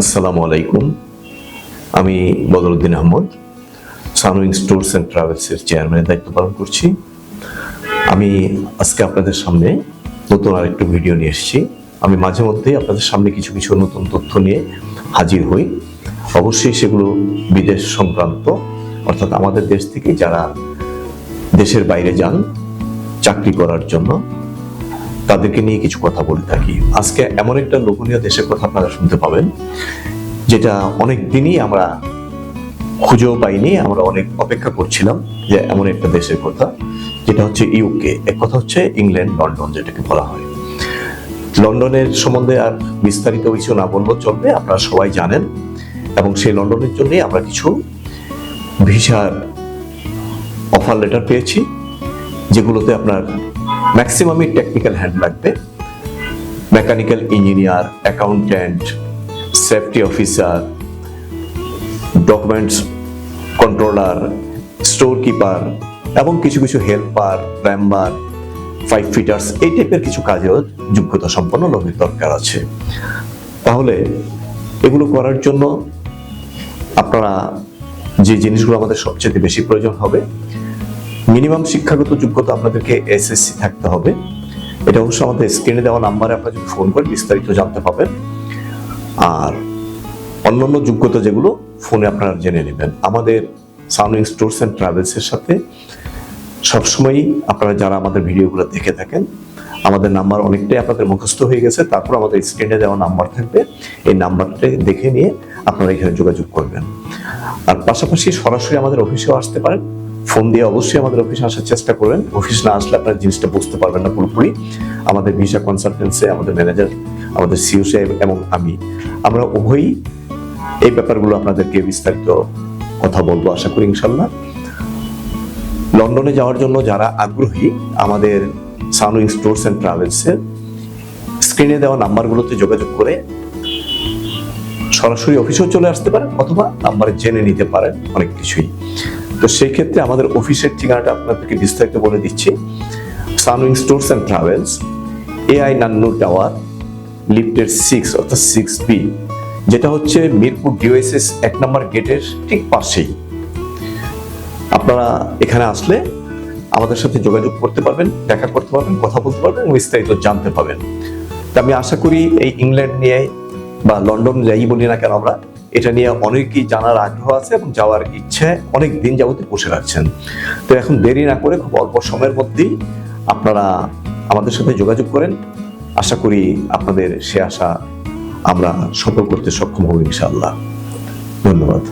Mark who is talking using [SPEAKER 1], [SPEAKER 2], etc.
[SPEAKER 1] আসসালামু আলাইকুম। আমি Badruddin Ahmed Sunwing stores and ট্রাভেলসের চেয়ারম্যানের দায়িত্ব পালন করছি। আমি আজকে আপনাদের সামনে নতুন আরেকটু ভিডিও নিয়ে এসেছি। আমি মাঝে মধ্যেই আপনাদের সামনে কিছু কিছু নতুন তথ্য নিয়ে হাজির হই। অবশ্যই সেগুলো বিদেশ সংক্রান্ত, অর্থাৎ আমাদের দেশ থেকে যারা দেশের বাইরে যান চাকরি করার জন্য তাদেরকে নিয়ে কিছু কথা বলে থাকি। আজকে এমন একটা লোভনীয় দেশের কথা আপনারা শুনতে পাবেন, যেটা অনেক দিনই আমরা খুঁজেও পাইনি, আমরা অনেক অপেক্ষা করছিলাম যে এমন একটা দেশের কথা, যেটা হচ্ছে ইউকে এক কথা হচ্ছে ইংল্যান্ড লন্ডন যেটাকে বলা হয়। লন্ডনের সম্বন্ধে আর বিস্তারিত কিছু না বললেও চলবে, আপনারা সবাই জানেন। এবং সেই লন্ডনের জন্যই আমরা কিছু ভিসার অফার লেটার পেয়েছি, যেগুলোতে আপনার ম্যাক্সিমামই টেকনিক্যাল হ্যান্ড লাগবে। Mechanical engineer accountant safety officer documents controller store keeper এবং কিছু কিছু হেল্পার প্ল্যাম্বার ফাইভ ফিটার্স এই টাইপের কিছু কাজেও যোগ্যতা সম্পন্ন লোকের দরকার আছে। তাহলে এগুলো করার জন্য আপনারা যে জিনিসগুলো আমাদের সবচেয়ে বেশি প্রয়োজন হবে মিনিমাম শিক্ষাগত যোগ্যতা আপনাদেরকে এসএসসি থাকতে হবে। এটা অবশ্য আমাদের স্ক্রিনে দেওয়া নাম্বারে আপনারা যদি ফোন করেন, বিস্তারিত জানতে পাবেন আর অন্যান্য যোগ্যতা যেগুলো ফোনে আপনারা জেনে নেবেন। আমাদের সাউন্ডিং স্টোরস অ্যান্ড ট্রাভেলসের সাথে সবসময়ই আপনারা যারা আমাদের ভিডিওগুলো দেখে থাকেন, আমাদের নাম্বার অনেকটাই আপনাদের মুখস্থ হয়ে গেছে। তারপর আমাদের স্ক্রিনে দেওয়া নাম্বার থাকবে। এই নাম্বারটা দেখে নিয়ে আপনারা এখানে যোগাযোগ করবেন। আর পাশাপাশি সরাসরি আমাদের অফিসেও আসতে পারেন। ফোন দিয়ে অবশ্যই আমাদের অফিসে আসার চেষ্টা করবেন। অফিস না আসলে আপনার জিনিসটা বুঝতে পারবেন না পুরোপুরি। আমাদের ভিসা কনসালটেন্সে আমাদের ম্যানেজার আমাদের সিও সাহেব এবং আমি। আমরা উভয়ই এই ব্যাপারগুলো আপনাদেরকে বিস্তারিত কথা বলব আশা করি ইনশাল্লাহ লন্ডনে যাওয়ার জন্য যারা আগ্রহী, আমাদের সানুইং স্টোরস অ্যান্ড ট্রাভেলসের স্ক্রিনে দেওয়া নাম্বারগুলোতে যোগাযোগ করে সরাসরি অফিসেও চলে আসতে পারেন অথবা নাম্বারে জেনে নিতে পারেন অনেক কিছুই। তো সেই ক্ষেত্রে আমাদের অফিসের ঠিকানাটা আপনাদেরকে বিস্তারিত বলে দিচ্ছি। Sunwing stores and travels A I Nannu tower লিফটের সিক্স অর্থাৎ সিক্স বি যেটা হচ্ছে মিরপুর ডিওএসএস এক নম্বর গেটের ঠিক পাশেই। আপনারা এখানে আসলে আমাদের সাথে যোগাযোগ করতে পারবেন, দেখা করতে পারবেন, কথা বলতে পারবেন, বিস্তারিত জানতে পারবেন। তা আমি আশা করি এই ইংল্যান্ড নিয়ে বা লন্ডন যাই বলি না কেন আমরা এটা নিয়ে অনেকেই জানার আগ্রহ আছে এবং যাওয়ার ইচ্ছে অনেক দিন যাবতীয় বসে রাখছেন। তো এখন দেরি না করে খুব অল্প সময়ের মধ্যেই আপনারা আমাদের সাথে যোগাযোগ করেন। আশা করি আপনাদের সে আশা আমরা সফল করতে সক্ষম হব ইনশাআল্লাহ। ধন্যবাদ।